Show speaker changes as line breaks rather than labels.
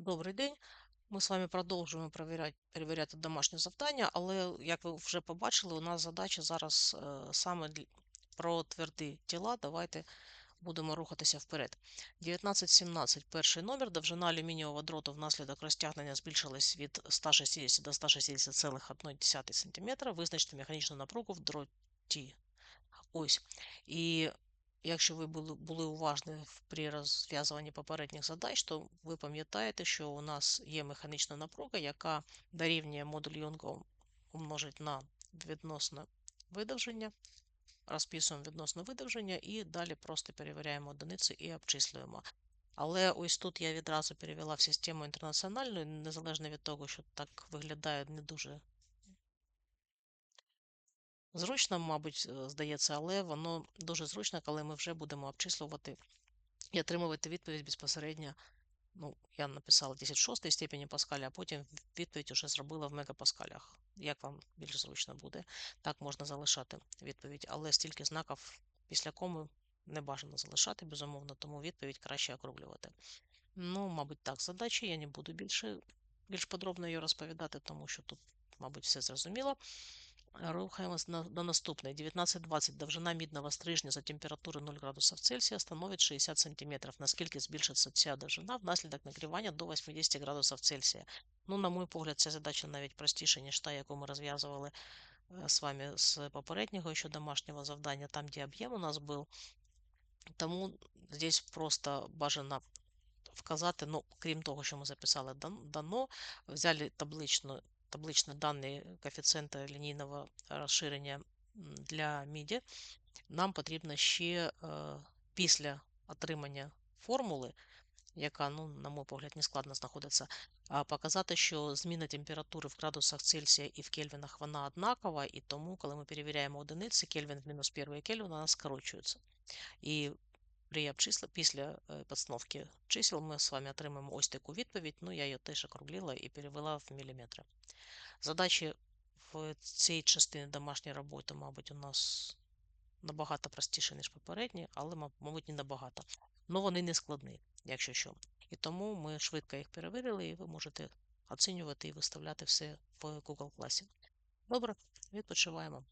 Добрий день. Ми з вами продовжуємо перевіряти, перевіряти домашнє завдання, але, як ви вже побачили, у нас задача зараз е, саме про тверді тіла. Давайте будемо рухатися вперед. 1917, перший номер. Довжина алюмінієвого дроту внаслідок розтягнення збільшилась від 160 до 160,1 см. Визначте механічну напругу в дроті. Ось. І якщо ви були, уважні при розв'язуванні попередніх задач, то ви пам'ятаєте, що у нас є механічна напруга, яка дорівнює модуль Йонга умножить на відносне видовження, розписуємо відносно видовження і далі просто перевіряємо одиниці і обчислюємо. Але ось тут я відразу перевела в систему інтернаціональну, незалежно від того, що так виглядає не дуже Зручно, мабуть, е, здається, але воно дуже зручно, коли ми вже будемо обчислювати і отримувати відповідь безпосередньо. Ну, я написала 10 степені Паскаля, а потім відповідь вже зробила в мегапаскалях. Як вам більш зручно буде? Так можна залишати відповідь, але стільки знаків після коми не бажано залишати, безумовно, тому відповідь краще округлювати. Ну, мабуть, так, задача. Я не буду більше більш подробно її розповідати, тому що тут, мабуть, все зрозуміло. Рухаємось на, до наступної. 1920. Довжина мідного стрижня за температури 0 градусів Цельсія становить 60 см. Наскільки збільшиться ця довжина внаслідок нагрівання до 80 градусів Цельсія? Ну, на мой погляд, ця задача навіть простіша, ніж та, яку ми розв'язували е, з вами з попереднього ще домашнього завдання, там, де об'єм у нас був. Тому здесь просто бажано вказати, ну, крім того, що ми записали дано, взяли табличну, табличні дані коефіцієнта лінійного розширення для міді. Нам потрібно ще е, після отримання формули, яка, ну, на мой погляд, не складно знаходиться, показати, що зміна температури в градусах Цельсія і в кельвінах вона однакова, і тому, коли ми перевіряємо одиниці, кельвін в мінус 1 кельвін у нас скорочується. І при обчисла, після е, підстановки чисел ми з вами отримаємо ось таку відповідь. Ну, я її теж округлила і перевела в міліметри. Задачі в цій частині домашньої роботи, мабуть, у нас набагато простіше, ніж попередні, але, мабуть, не набагато. Ну, вони не складні, якщо що. І тому ми швидко їх перевірили, і ви можете оцінювати і виставляти все в Google класі. Добре, відпочиваємо.